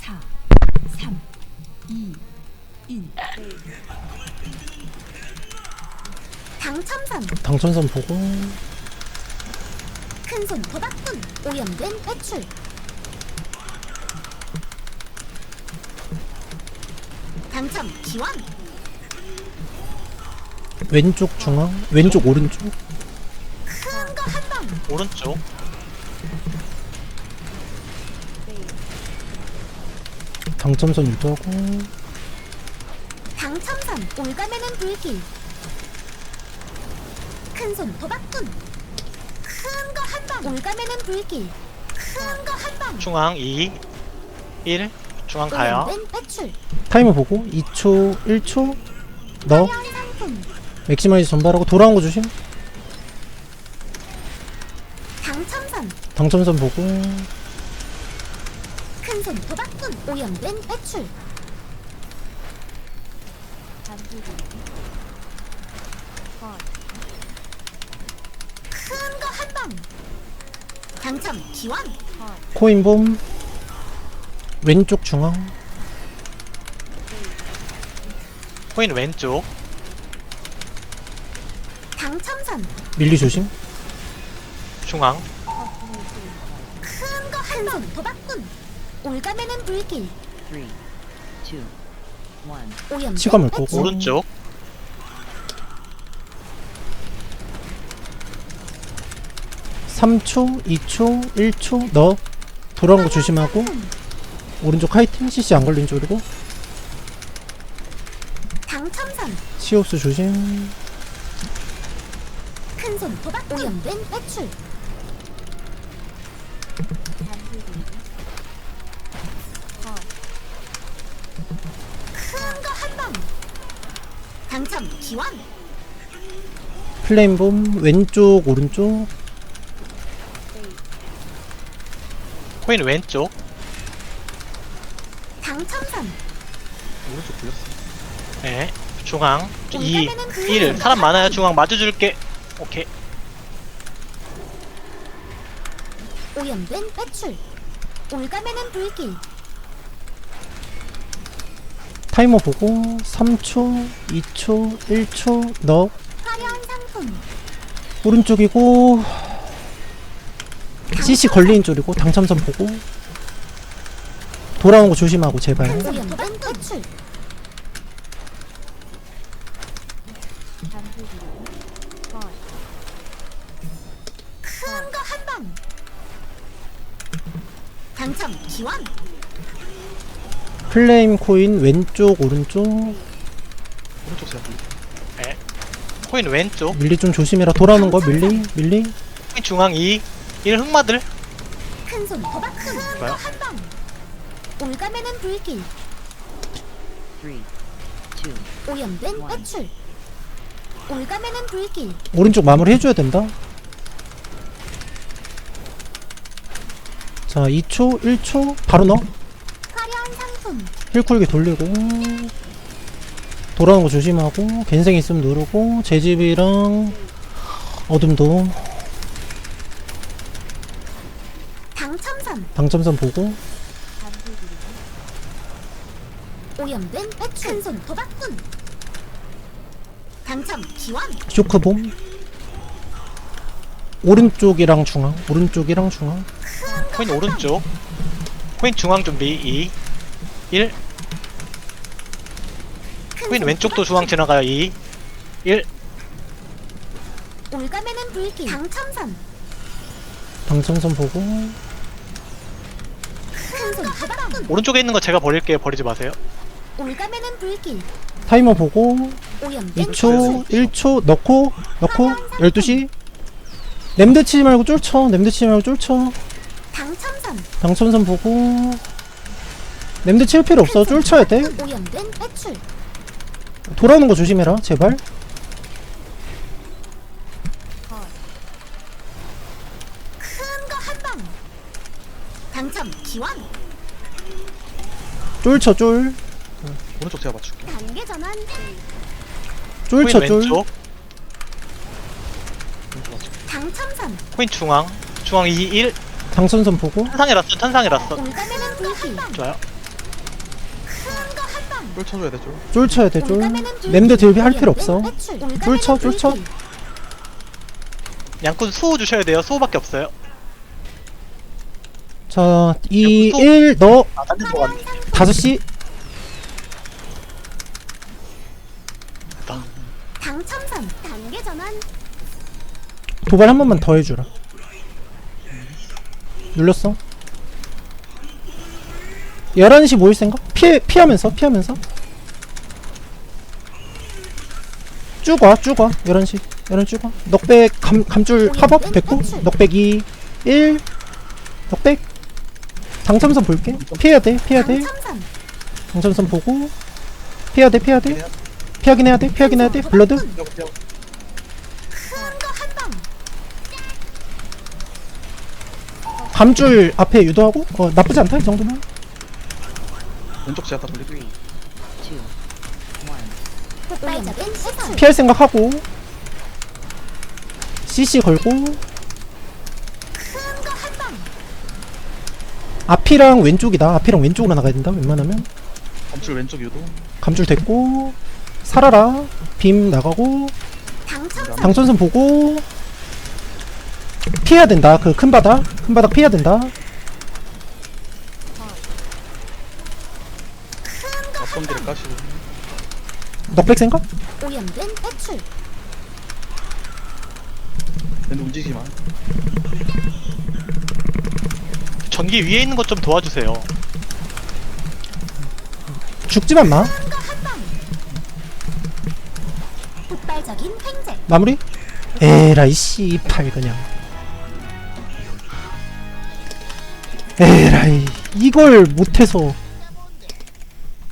4, 3, 2, 1. 당첨선. 당첨선 보고. 큰손 도박꾼 오염된 배출. 당첨 기원 왼쪽 중앙? 왼쪽 오른쪽? 큰 거 한방. 오른쪽 당첨선 유도하고. 당첨선 올가매는 불길. 큰손 도박꾼. 큰 거 한방 올가매는 불길. 큰 거 한방. 중앙 2 1 중앙 가요. 배출. 타이머 보고 2초 1초 넣어 화려한 상품. 맥시마이즈 전발하고 돌아온 거 조심. 당첨선. 당첨선 보고 큰손 도박꾼 오염된 배출. 큰 거 한방. 당첨 기원 코인봄. 왼쪽 중앙. 코인 왼쪽. 당첨선. 밀리 조심. 중앙. 큰 거 한방 도박꾼 올가매는 불길. 오염된 치감을 배출. 보고. 오른쪽. 3초 2초 1초 넣어 돌아온 거 조심하고. 오른쪽 하이팅 CC 안 걸린 쪽이고 당첨선. 시옵스 조심. 큰손 도박 오염된 배출 당첨 기원 플레임봄 왼쪽 오른쪽. 코인 왼쪽. 당첨선 네 중앙. 2 1 사람 많아요. 중앙 맞아줄게. 오케이. 오염된 배출. 올가매는 불길 타이머 보고 3초 2초 1초 넣어 화려한 상품. 오른쪽이고 CC 걸린 쪽이고 당첨선 보고 돌아온 거 조심하고 제발. 오염된 배출. 큰거 한방 당첨 기원 플레임 코인 왼쪽 오른쪽. 네. 코인 왼쪽. 밀리 좀 조심해라. 돌아오는 거. 밀리 밀리. 코인 중앙 2 1 흑마들. 큰손 도박 큰거 뭐야? 한방. 올가매는 불길. Three, two, 오염된 배출. 올가매는 불길. 오른쪽 마무리 해줘야 된다. 자 2초 1초. 바로 넣어 힐쿨기 돌리고 돌아오는 거 조심하고 갠생 있으면 누르고 제집이랑 어둠도 당첨선. 당첨선 보고. 오염된 큰손 도박꾼. 당첨 기원 쇼크봄 오른쪽이랑 중앙 오른쪽이랑 중앙. 코인 오른쪽. 코인 중앙 준비 2 1 코인 왼쪽도 중앙 지나가요 2 1 올가매는 불길. 당첨선. 당첨선 보고. 큰손 오른쪽에 있는 거 제가 버릴게요. 버리지 마세요. 올가매는 불길. 타이머 보고. 오염된 2초 1초 넣고 넣고 12시. 냄새 치지 말고 쫄쳐. 냄새 치지 말고 쫄쳐. 당첨선. 당첨선 보고 냄새 치울 필요 없어. 쫄쳐야 돼. 오염된 배출. 돌아오는 거 조심해라 제발. 큰 거 한 방. 당첨 기원 쫄쳐 쫄. 오른쪽 제가 맞출게. 단계 전환. 쫄쳐 코인 쫄. 왼쪽. 당첨선. 코인 중앙. 중앙 2 1 당선선 보고. 천상이랐어 천상이랐어. 올가매는 불길 좋아요 쫄 쳐줘야 돼 쫄. 쫄 쳐야 돼쫄 올가매는 불길 램드 딜비 할 필요 없어 올가매는 쫄 쳐, 쫄 쳐. 불길. 양꾼 수호 주셔야 돼요 수호밖에 없어요 자, 2, 또- 1, 너, 아 딴데 들어갔네 5시, 됐다 당첨선 단계 전환 도발 한 번만 더 해주라. 눌렀어. 11시 모일 생각? 피해, 피하면서, 피하면서. 쭉 와, 쭉 와. 11시. 11시 쭉 와. 넉백, 감, 감줄 팝업 됐고. 넉백 2, 1, 넉백. 당첨선 볼게. 피해야 돼, 피해야 돼. 당첨선 보고. 피해야 돼, 피해야 돼. 피하긴 해야 돼, 피하긴 해야 돼. 블러드. 감줄 앞에 유도하고. 어, 나쁘지 않다, 이 정도면. 왼쪽 제압 다 돌리고. 2, 1. 폭발적인 시선 피할 생각하고. CC 걸고. 큰 거 한 방 앞이랑 왼쪽이다. 앞이랑 왼쪽으로 나가야 된다 웬만하면. 검출 왼쪽 유도. 감줄 됐고. 살아라. 빔 나가고. 당첨선 당선선 보고. 피해야 된다. 그 큰 바닥. 큰 바닥 피해야 된다 앞선 딜을 까시고. 넉백 생각? 오염된 배출. 근데 움직이지 마. 전기 위에 있는 것 좀 도와주세요. 죽지만 마 폭발적인 횡재. 마무리? 에라이 씨팔 그냥. 에라이 이걸 못해서